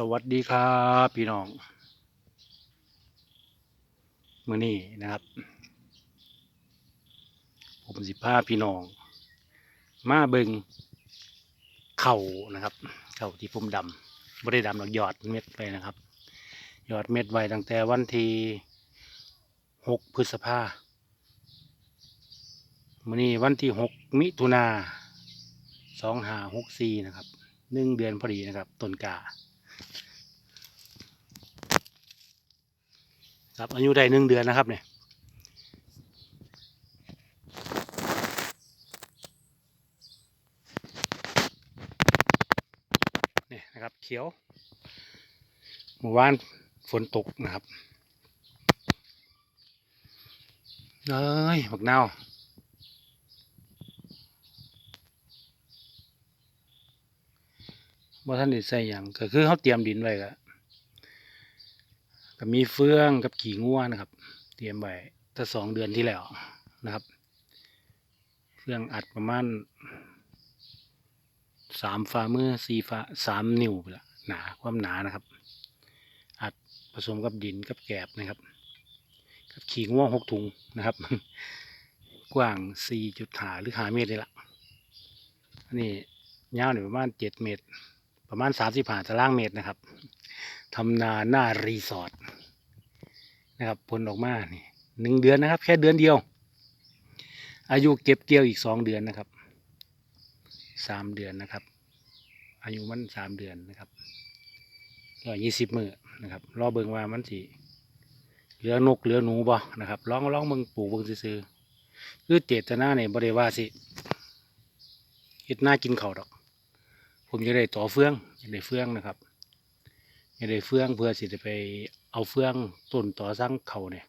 สวัสดีครับพี่น้องมื้อนี้นะครับ ผมสิพาพี่น้อง มาเบิงเข่านะครับ เข่าที่ผมดำบ่ได้ดำหรอกหยอดเม็ดไปนะครับ หยอดเม็ดไว้ตั้งแต่วันที่หกพฤษภามื้อนี้วันที่หกมิถุนาสองหาหกสี่นะครับหนึ่งเดือนพอดีนะครับต้นกา ครับอายุได้หนึ่งเดือนนะครับเนี่ยนี่นะครับเขียวเมื่อวานฝนตกนะครับเอ้ยบักนาบ่ท่านได้ใส่หยังก็คือเขาเตรียมดินไว้ก็ ก็มีเฟืองกับขี่งัวนะครับ เตรียมไว้ตั้งสองเดือนที่แล้วนะครับ เฟืองอัดประมาณสามฝ่ามือสี่ฝ่าสามนิ้วไปละหนาความหนานะครับ อัดผสมกับดินกับแกบนะครับ กับขี่งัวงหกถุงนะครับ กว้างสี่จุดหาหรือหาเมตรเลยละอันนี้ยาวเนี่ยประมาณเจ็ดเมตร ประมาณสามสิบห้าตารางเมตรนะครับ ทำนาหน้ารีสอร์ทนะครับผลออกมานี่หนึ่งเดือนนะครับ แค่เดือนเดียว อายุเก็บเกี่ยวอีกสองเดือนนะครับสามเดือนนะครับ อายุมันสามเดือนนะครับร้อยยี่สิบมือนะครับรอเบิงว่ามันสิเหลือนกเหลือหนูบ่นะครับลองลองเบิงปลูกเบิงซื้อคือเจตนาเนี่ยบริว่าสิเฮ็ดหน้ากินเขาดอก ผมจะได้ต่อเฟืองอยากได้เฟืองนะครับ ไม่ได้เฟืองเพื่อสิจะไปเอาเฟืองต้นต่อสร้างเขาเนี่ย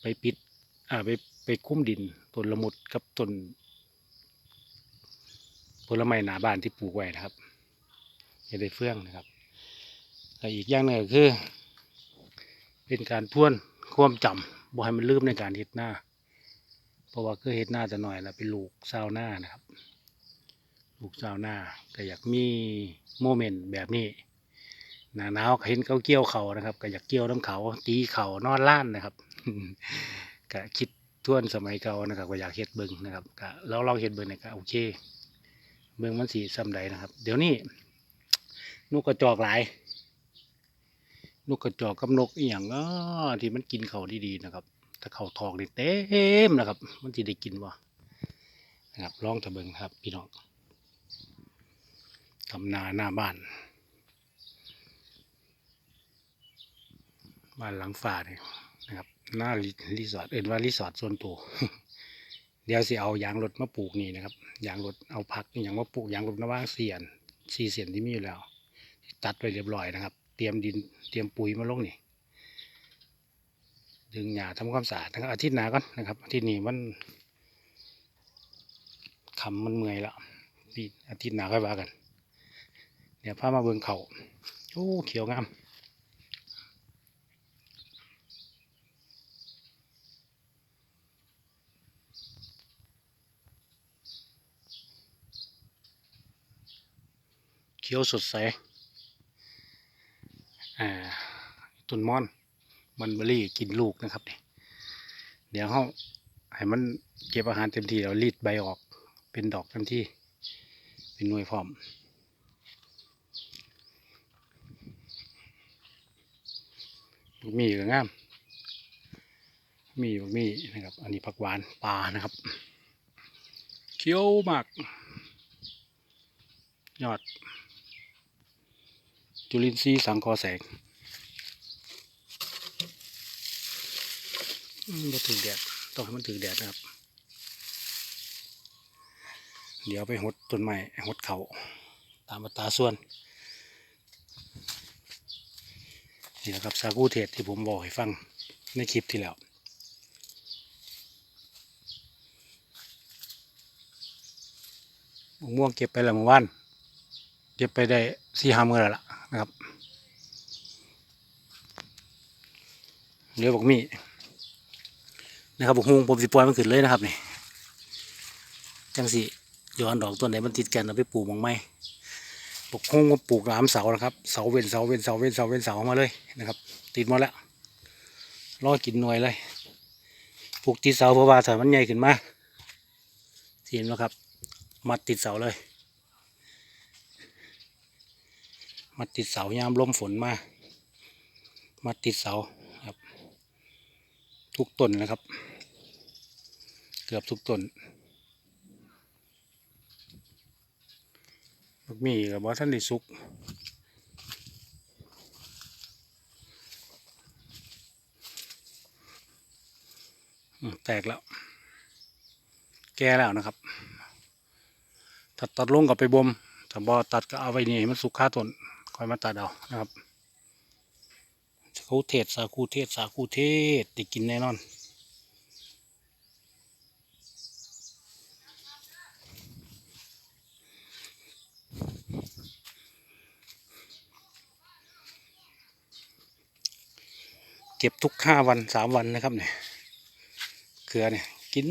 ไปปิดอ่าไปไปคุ้มดินต้นละมุดกับต้นผลไม้หนาบ้านที่ปลูกไว้นะครับไม่ได้เฟืองนะครับและอีกอย่างหนึ่งก็คือ เป็นการทวนความจำบ่ให้มันลืมในการเฮ็ดหน้า เพราะว่าคือเฮ็ดหน้าจะหน่อยแล้วเป็นลูกสาวหน้านะครับ ลูกสาวหน้าก็อยากมีโมเมนต์แบบนี้ หนาหนาวเห็นเขาเกี่ยวเขานะครับก็อยากเกี่ยวน้ำเขาตีเขานอนล้านนะครับก็คิดทวนสมัยเก่านะครับก็อยากเฮ็ดเบิ่งนะครับก็เราลองเฮ็ดเบิ่งเนี่ยก็โอเค เบิ่งมันสีซ้ำใดนะครับ เดี๋ยวนี้นกกระจอกหลายนกกระจอกกับนกอีหยังอ้อที่มันกินเขาดีๆนะครับ ถ้าเขาทองนี่เต็มนะครับ มันจะได้กินบ่นะครับลองจะเบิ่งครับ พี่น้องทำนาหน้าบ้าน บ้านหลังฝาเนี่ยนะครับหน้ารีสอร์ทเอ็นว่ารีสอร์ทส่วนตัวเดี๋ยวสิเอายางรถมาปลูกนี่นะครับยางรถเอาพักอย่างมาปลูกยางรถมาว่างเสียนสี่เสียนที่มีอยู่แล้วตัดไปเรียบร้อยนะครับ เตรียมดินเตรียมปุ๋ยมาลงนี่ดึงหญ้าทำความสะอาดนะครับอาทิตย์หน้าก่อนนะครับอาทิตย์นี้มันคำมันเมื่อยล้วพี่อาทิตย์หน้าค่อยว่ากัน เดี๋ยวพามาเบิ่งเขาโอ้เขียวงาม เขียวสดใสอ่าต้นมอน มันเบอรี่กินลูกนะครับ เดี๋ยวเขาให้มันเก็บอาหารเต็มที่แล้วรีดใบออกเป็นดอกเต็มที่ เป็นหน่วยพร้อมบักมีก็งาม มีบักมีนะครับ อันนี้ผักหวานปลานะครับเขียวมาก ยอด จุลินทรีย์สังเคราะห์แสงมบ่ถึงแดดต้องให้มันถึงแดดนะครับ เดี๋ยวไปหดต้นไม้หดเขาตามอัตราส่วน นี่แหละครับสาคูเทศที่ผมบอกให้ฟังในคลิปที่แล้วมะม่วงเก็บไปแล้วเมื่อวานเก็บไปได้สี่ห้ามือแล้วล่ะ นะครับเหลือบอกมีนะครับบอกฮุงผมสิปล่อยมันขึ้นเลยนะครับนี่จังสิย้อนดอกต้นไหนมันติดกันเอาไปปลูกหมองไม้ปกคงก็ปลูกหลามเสานะครับเสาเว้นเสาเว้นเสาเว้นเสาเว้นเสามาเลยนะครับ ติดหมดแล้วรอกินหน่วยเลยปลูกติดเสาเพราะว่าถ้ามันใหญ่ขึ้นมาเห็นแล้วครับ มัดติดเสาเลย มัดติดเสายามลมฝนมา มัดติดเสาครับ ทุกต้นนะครับ เกือบทุกต้นบักมีกับว่าท่านได้สุกแตกแล้ว แก่แล้วนะครับตัดตัดลงกับไปบ่มถ้าบอตัดก็เอาไว้นี่มันสุกค่าต้น คอยมาตัดเอานะครับสาคูเทศสาคูเทศสาคูเทศได้กินแน่นอนเก็บทุกห้าวันสามวันนะครับเนี่ยเกลือเนี่ยกิน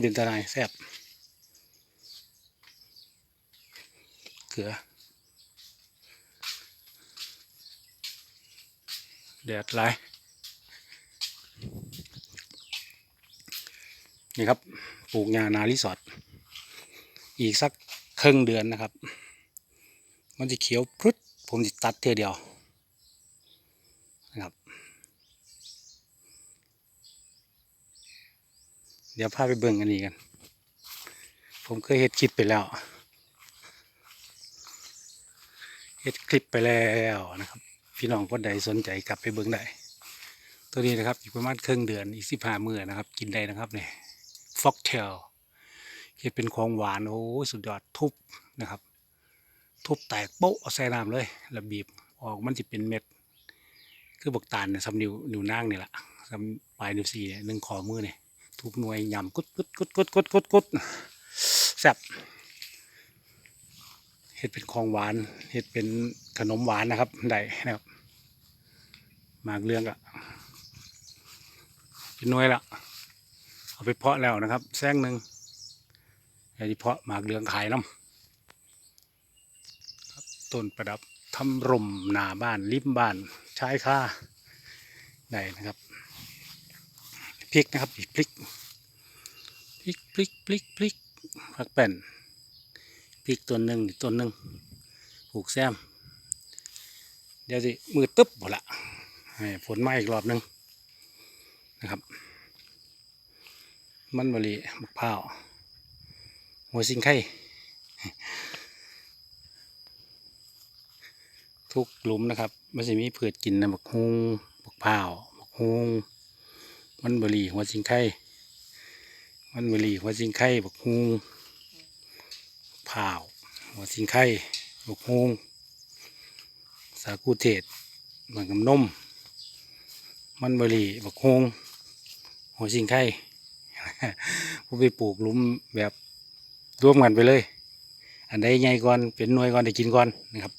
เป็นตะนายแซ่บเกลือ แดดไหลายนี่ครับปลูกงานารีสอร์ทอีกสักครึ่งเดือนนะครับ มันจะเขียวพรุดผมจะตัดเทียเดียวนะครับ เดี๋ยวพาไปเบิ่งอันนี้กัน ผมเคยเฮ็ดคลิปไปแล้วเฮ็ดคลิปไปแล้วนะครับ พี่น้องคนใดสนใจกลับไปเบิ่งได้ ตัวนี้นะครับอีกประมาณครึ่งเดือนอีกสิบห้ามือนะครับ กินได้นะครับเนี่ยฟอกเทลเฮ็ดเป็นของหวานโอ้สุดยอดทุบนะครับ ทุบแตกโป๊ะเอาใส่น้ำเลยแล้วบีบออกมันจะเป็นเม็ด คือบักตาลเนี่ยสำนิวนิวนางเนี่แหละสำปลายนิ้วสี่เนี่ยหนึ่งขอมือเนี่ยทุกหน่วยยำกุดกุดกุดกุดกุดกุดกุดแซ่บเห็ดเป็นของหวานเห็ดเป็น ขนมหวานนะครับได้นะครับหมากเรื่องอะเป็นน่วยละเอาไปเพาะแล้วนะครับ แซงหนึ่งไอ้ที่เพาะหมากเรื่องขายน้ำต้นประดับทำร่มหนาบ้านริมบ้านใชายคาได้นะครับพริกนะครับพริกพริกพริกพริกพริกผักแป้นพริกตัวหนึ่งตัวหนึ่งปลูกแซม เดี๋ยวสิมือตึ๊บหมดละให้ฝนมาอีกรอบหนึ่งนะครับ มันบริมะพร้าวหัวสิงไข่ทุกหลุมนะครับมันจะมีเผือดกินนะบักฮุงบักพร้าวบักฮุงมันบรีหัวจิงไข่มันบรีหัวจิงไข่บักฮุงเผาวหัวจิงไข่บักฮุงาคูเทศเหมือนกับนม มันบรีบักฮุงหัวจิงไข่ผมไปปลูกลุมแบบรวมกันไปเลย อันใดใหญ่ก่อนเป็นหน่วยก่อนได้กินก่อนนะครับ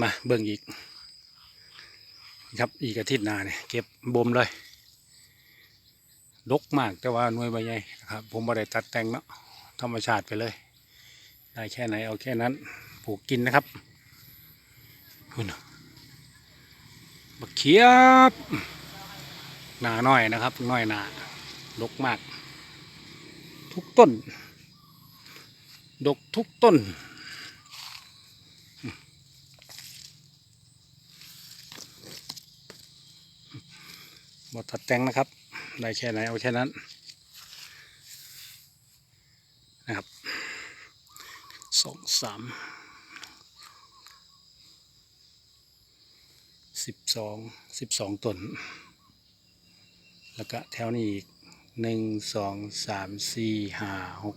มาเบิ่งอีก ครับอีกอาทิตย์หน้าเนี่ยเก็บบ่มเลย ดกมากแต่ว่าหน่วยใบใหญ่นะครับ ผมไม่ได้ตัดแต่งเนาะธรรมชาติไปเลย ได้แค่ไหนเอาแค่นั้นปลูกกินนะครับคุณบักเขียบหนาหน้อยนะครับน้อยหนาดกมาก ทุกต้น ดกทุกต้นบดตัดแต่งนะครับ ได้แค่ไหนเอาแค่นั้นนะครับสองสามสิบสองสิบสองต้นแล้วก็แถวนี้อีกหนึ่งสองสามสี่ห้าหก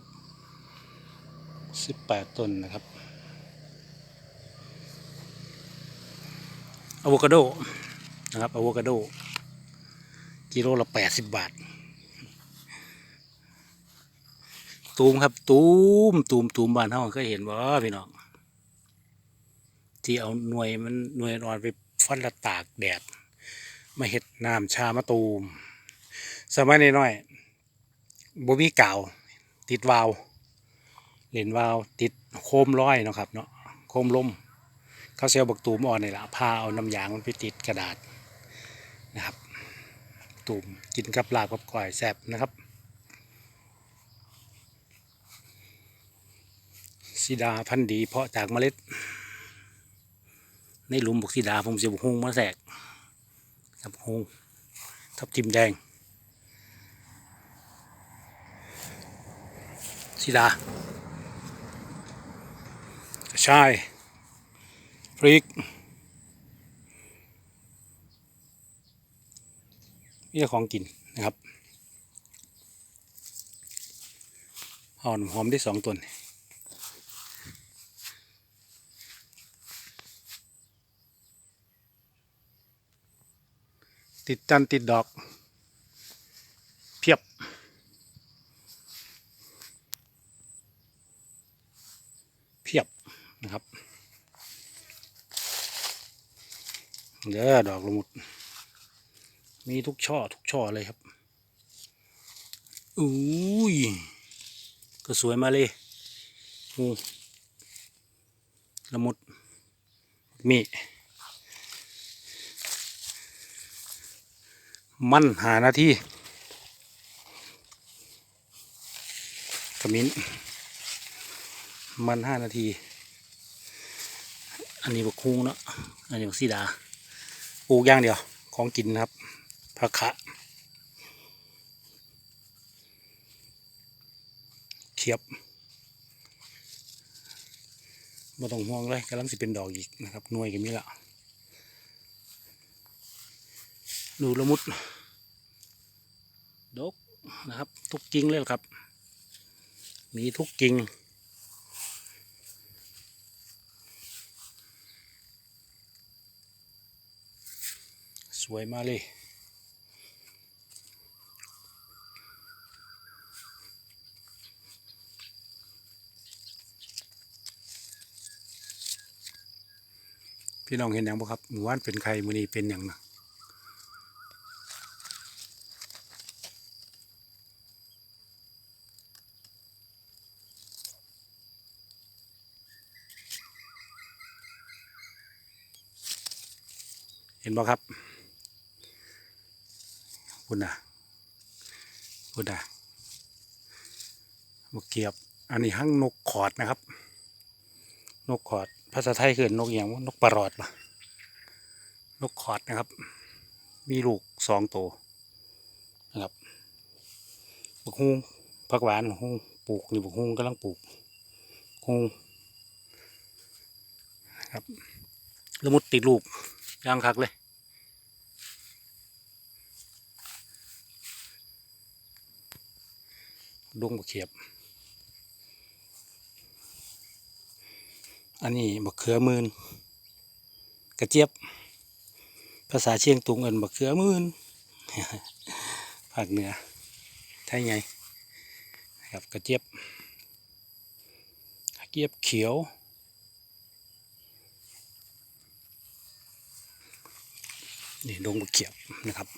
สิบแปดต้นนะครับอะโวคาโดนะครับอะโวคาโด กิโลละแปดสิบบาท ตูมครับ ตูมตูมตูมบ้านเฮาเคยเห็นบ่พี่น้องที่เอาหน่วยมันหน่วยนอนไปฟันละตากแดด มาเห็ดน้ำชามะตูม สมัยน้อยๆบ่มีกาว ติดวาวเหรียญวาวติดโคมร้อยเนาะครับเนาะโคมลมเขาเซลบักตูมอ่อนนี่ละพาเอาน้ำยางมันไปติดกระดาษนะครับ ตูมกินกับลาบกับก้อยแซ่บนะครับสีดาพันธุ์ดีเพาะจากเมล็ด ในหลุมบุกสีดาผมจะบุกฮงมาแสกกับฮงทับทิมแดงสีดากระชายพริก นี่ของกินนะครับหอมหอมได้สองตัวนี่ติดจันติดดอก เพียบ เพียบนะครับเด้อดอกละมุด มีทุกช่อทุกช่อเลยครับอุ้ยก็สวยมาเลยงูละมุดมีมันหานาทีขมิ้นมันห้านาที อันนี้บักคุงเนาะอันนี้บักซีดาปลูกย่างเดียว ของกินนะครับ ผักขะเขียบไม่ต้องห่วงเลยกำลังสิเป็นดอกอีกนะครับหน่วยกันมีละดูละมุด ดกนะครับ ทุกกิ่งเลยครับ มีทุกกิ่งสวยมากเลย พี่น้องเห็นอย่างบ่ครับหมู่บ้านเป็นใครมือนี้เป็นอย่างนะเห็นบ่ครับคุณน่ะคุณน่ะบกเกียบ อันนี้หั่งนกขอดนะครับ นกขอด ภาษาไทยคือนกอย่างว่านกปลาหลอดปะนกขอดนะครับ มีลูกสองตัวนะครับบักฮุงผักหวานฮุงปลูกนี่บักฮุงกำลังปลูกฮุงนะครับละมุดติดลูกยางคักเลยดงบักเขียบ อันนี้บักเขือมืนกระเจี๊ยบ ภาษาเชียงตุงเอินบักเขือมืนภาคเหนือไทยไงนะครับกระเจี๊ยบกระเจี๊ยบเขียวนี่ดงบักเขียบนะครับ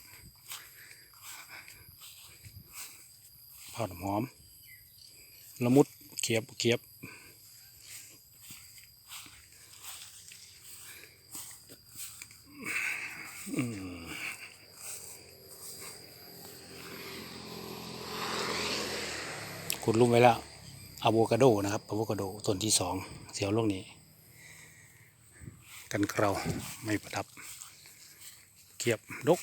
พอดหอมละมุดเขียบเขียบ ขุดลุ่มไว้แล้วอะโวคาโดนะครับอะโวคาโดต้นที่สองเสียวลูกนี้ กันเกลาไม่ประดับเกียบดก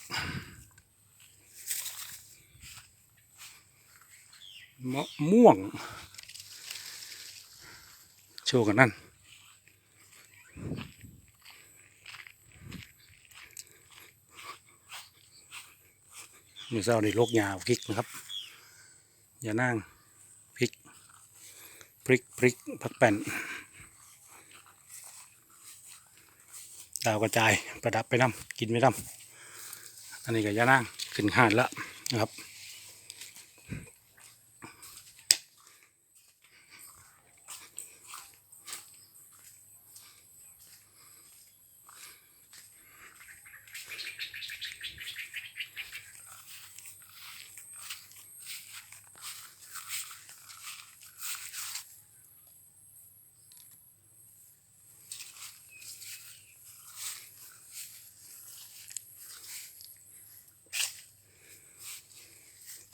มะม่วง โชว์กันนั่น มีเศร้าในโรคยาพริกนะครับอย่านั่งพริกพริกพริกผักแป้นดาวกระจายประดับไปน้ำกินไปน้ำอันนี้ก็ย่านั่งขึ้นหาดแล้วนะครับ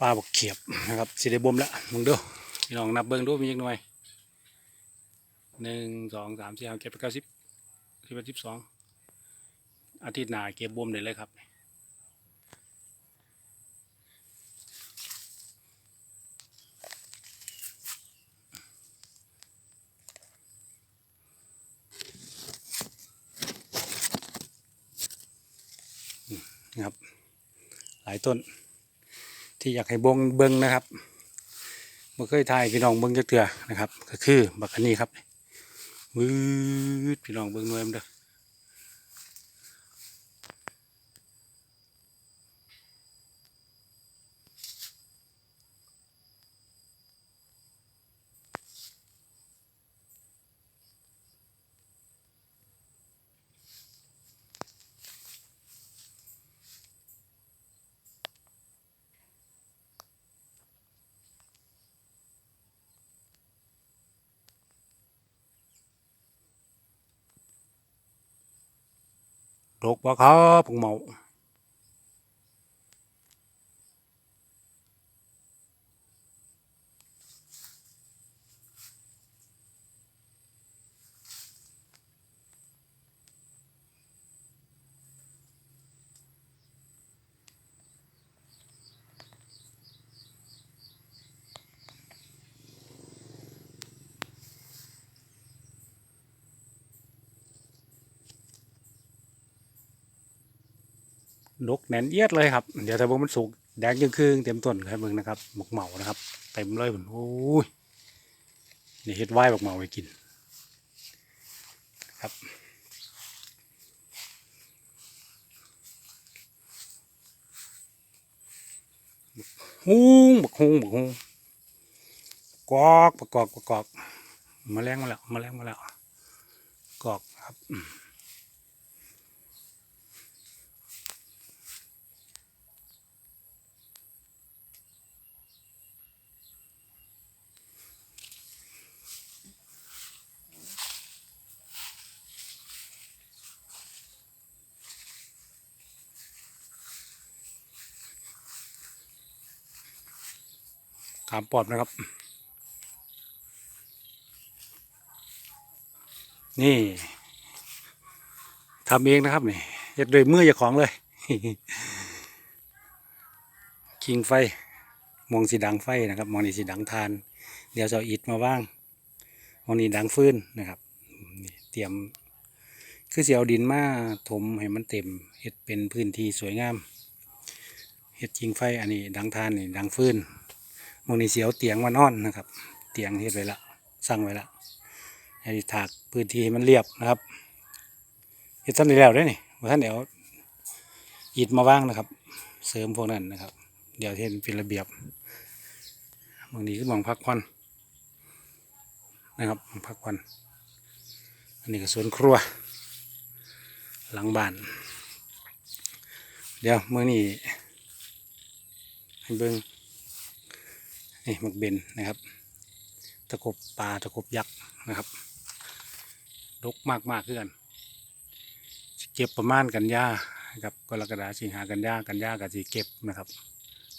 ปลาบกเขียบนะครับสิได้บ่มแล้วมึงดูพี่น้องนับเบิ้งดูมีจักหน่วยหนึ่งสองสามสี่ห้าเจ็ดแปดเก้าสิบสิบเอ็ดสิบสองอาทิตย์หน้าเก็บบ่มได้เลยครับนะครับหลายต้น ที่อยากให้บงเบิ้งนะครับเมื่อเคยถ่ายพี่น้องเบิ้งจักเถื่อนะครับ ก็คือบักอันนี้ครับวืดพี่น้องเบิ้งหน่วยมันเด้อ โรคบ่ครับพวกเมา ดกแน่นเอียดเลยครับ เดี๋ยวถ้าบ่มันสุกแดงยังคืงเต็มต้นครับเบิ่งนะครับหมกเหมานะครับเต็มเลยผมโอ้ยนี่เฮ็ดไว้บักเหมาไปกินครับฮูงบักฮูงบักฮูงกอกบักกอกบักกอกมาแรงมาแล้วมาแรงมาแล้วกอกครับามปอดนะครับ นี่ทำเองนะครับนี่เฮ็ดโดวยมือเจ้าของเลยคิงไฟมองสีดังไฟนะครับ มองนี่สีดังทาน เดี๋ยวจะอิฐมาว่างมองนี่ดังฟื้นนะครับเตรียมคือเสียเอาดินมาถมให้มันเต็มเฮ็ดเป็นพื้นที่สวยงามเฮ็ดคิงไฟอันนี้ดังทานนี่ดังฟื้น มองนี่เสียวเตียงมานอนนะครับ เตียงเฮ็ดไว้ละสั่งไว้ละให้ถากพื้นที่ให้มันเรียบนะครับเฮ็ดซ้ำได้แล้วด้อนี่ท่านเดี๋ยวอิฐมาว่างนะครับ เสริมพวกนั้นนะครับ เดี๋ยวเห็นเป็นระเบียบบางนี้ก็มองพักควันนะครับม้องพักควันอันนี้ก็สวนครัว หลังบ้าน เดี๋ยวเมื่อนี้ให้เบิ้ง นี่หมักเบนนะครับ ตะกบปลาตะกบยักษ์นะครับดกมากมากๆคือนเก็บประมาณกันยาครับกรกฎาสิงหากันยากันยากับสีเก็บนะครับ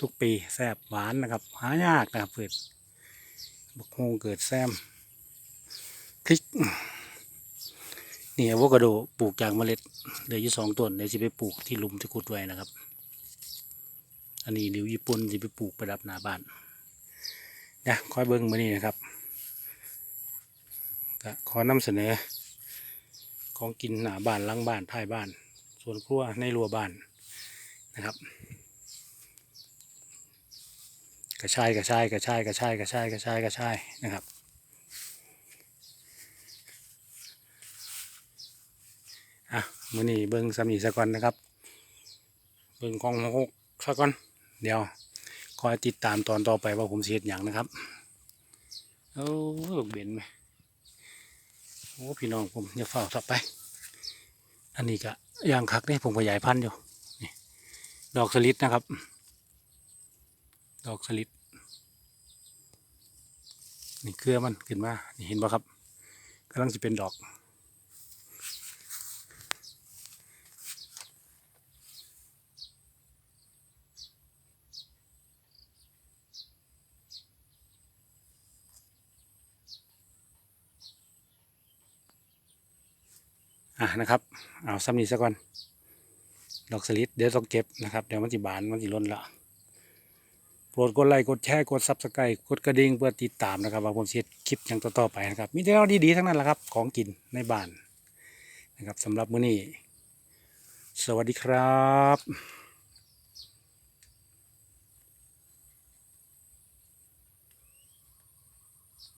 ทุกปีแซบหวานนะครับ หายากนะครับเพื่อนบักฮงเกิดแซมพริกนี่อะโวคาโดปลูกจากเมล็ดเหลืออยู่สองต้นเดี๋ยวจะไปปลูกที่ลุมที่ขุดไว้นะครับ อันนี้นิวญี่ปุ่นจะไปปลูกประดับหน้าบ้าน นะคอยเบิ้งมานี่นะครับก็ขอนำเสนอ ของกินหน้าบ้านหลังบ้านท้ายบ้าน ส่วนครัวในรั้วบ้านนะครับ กระชายกระชายกระชายกระชายกระชายกระชายกระชายนะครับอะมือนี้เบิ่งสามีซะก่อนนะครับ เบิ่งกองหกซะก่อนเดี๋ยว คอยติดตามตอนต่อไปว่าผมเสิเฮ็ดหยังนะครับโอ้ลูกเบนไหมโอ้พี่น้องผมอย่าเฝ้าต่อไป อันนี้ก็ยางคักนี่ผมขยายพันธุ์อยู่นี่ดอกสลิดนะครับ ดอกสลิดนี่เครือมันขึ้นมานี่เห็นป่ะครับกำลังจะเป็นดอก อะนะครับ เอาซ้ำนี้ซะก่อน ดอกสลิดเดี๋ยวต้องเก็บนะครับ เดี๋ยวมันจะบานมันจะล้นละโปรดกดไลค์กดแชร์กดซับสไครต์กดกระดิ่งเพื่อติดตามนะครับว่าผมจะเฮ็ดคลิปอย่างต่อๆไปนะครับ มีแต่เราดีๆทั้งนั้นแหละครับ ของกินในบ้านนะครับสำหรับมื้อนี้ สวัสดีครับ